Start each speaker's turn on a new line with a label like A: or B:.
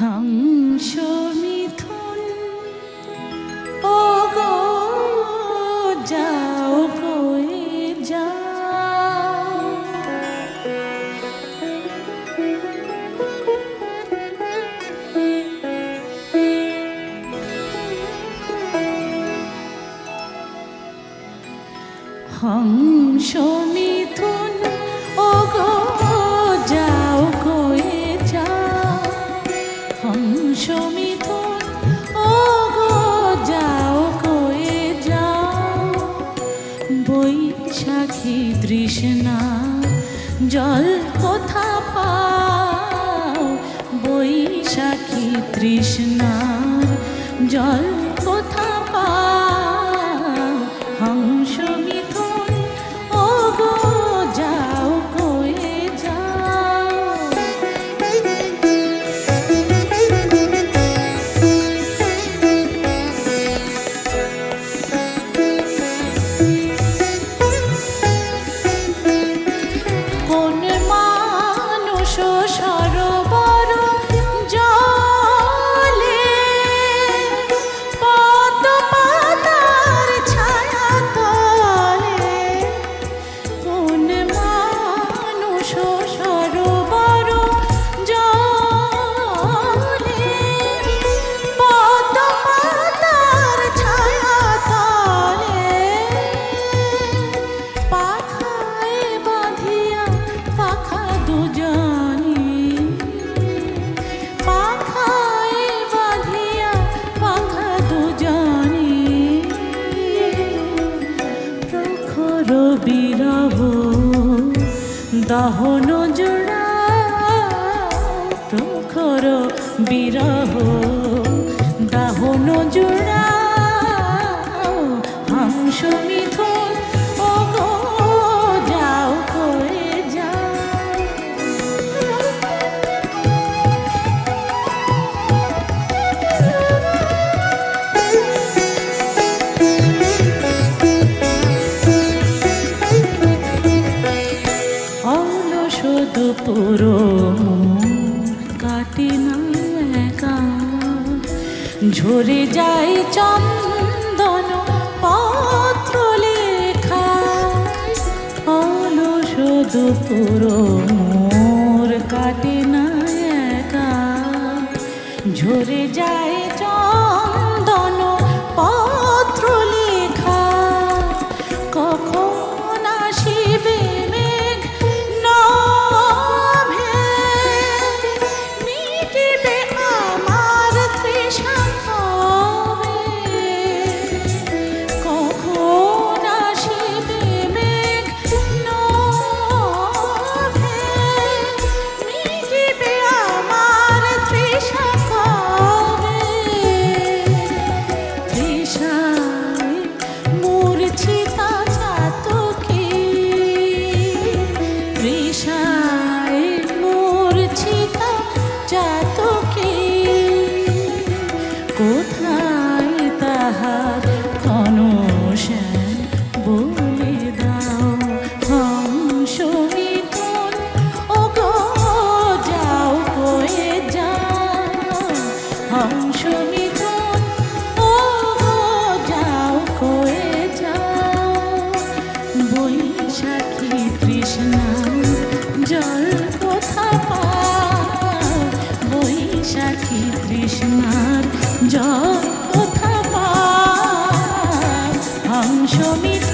A: হংস মিথুন ও গো যাও কয়ে যাও। হংস মিথুন তৃষ্ণা জল কোথা পাও? বৈশাখী তৃষ্ণা জল বিরহ দহন জোড়া প্রখর বিরহ দাহন জোড়া হাংস মিথুন দুপুর কাটে না একা। ঝরে যায় চন্দন পত্র লেখা অলস দুপুর মোর কাটে না একা। ঝরে যায় চাতকে কোথায় তাহার কনশ্যাম বলে দাও? হংস মিথুন ও গো যাও কয়ে যাও। হংস মিথুন জল